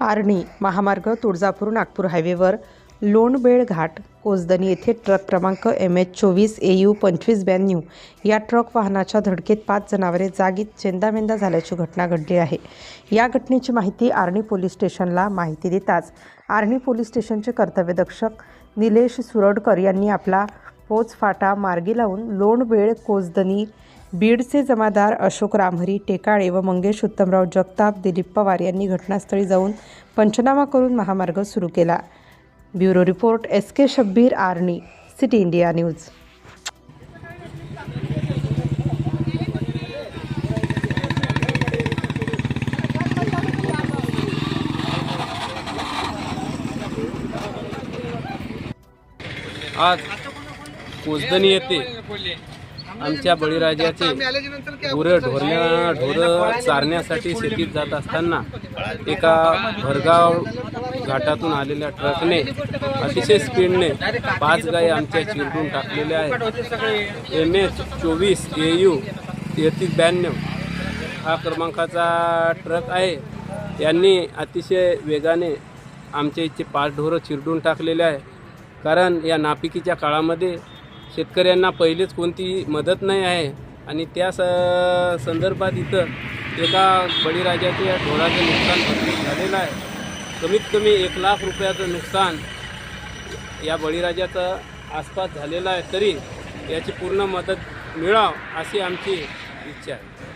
आर्णी महामार्ग तुळजापूर नागपूर हायवेवर लोणबेळ घाट कोसदनी येथे ट्रक क्रमांक एम एच चोवीस ए यू पंचवीस ब्याण्णव या ट्रक वाहनाच्या धडकेत पाच जनावरे जागीत चेंदामेंदा झाल्याची घटना घडली आहे. या घटनेची माहिती आर्णी पोलीस स्टेशनला माहिती देताच आर्णी पोलीस स्टेशनचे कर्तव्यदक्षक निलेश सुरडकर यांनी आपला पोचफाटा मार्गी लावून लोणबेळ कोसदनी बीडचे जमादार अशोक रामहरी टेकाळे व मंगेश उत्तमराव जगताप दिलीप पवार यांनी घटनास्थळी जाऊन पंचनामा करून महामार्ग सुरू केला. Bureau report S K Shabbir Arni city India news. आज कोजदनी येते. आमच्या बळीराजाचे गुरं ढोरण्या ढोरं चारण्यासाठी शेतीत जात असताना एका भरगाव घाटातून आलेल्या ट्रकने अतिशय स्पीडने पाच गायी आमच्या चिरडून टाकलेल्या आहेत. एम एच चोवीस ए यू तेहतीस ब्याण्णव हा क्रमांकाचा ट्रक आहे. यांनी अतिशय वेगाने आमच्या इथचे पाच ढोरं चिरडून टाकलेले आहे कारण या नापिकीच्या काळामध्ये शेतकऱ्यांना पहिलेच कोणती मदत नाही आहे. आणि त्या स संदर्भात इथं एका बळीराजाच्या या ढोराचं नुकसान भरपूर झालेलं आहे. कमीत कमी एक लाख रुपयाचं नुकसान या बळीराजाचं आसपास झालेलं आहे. तरी याची पूर्ण मदत मिळाव अशी आमची इच्छा आहे.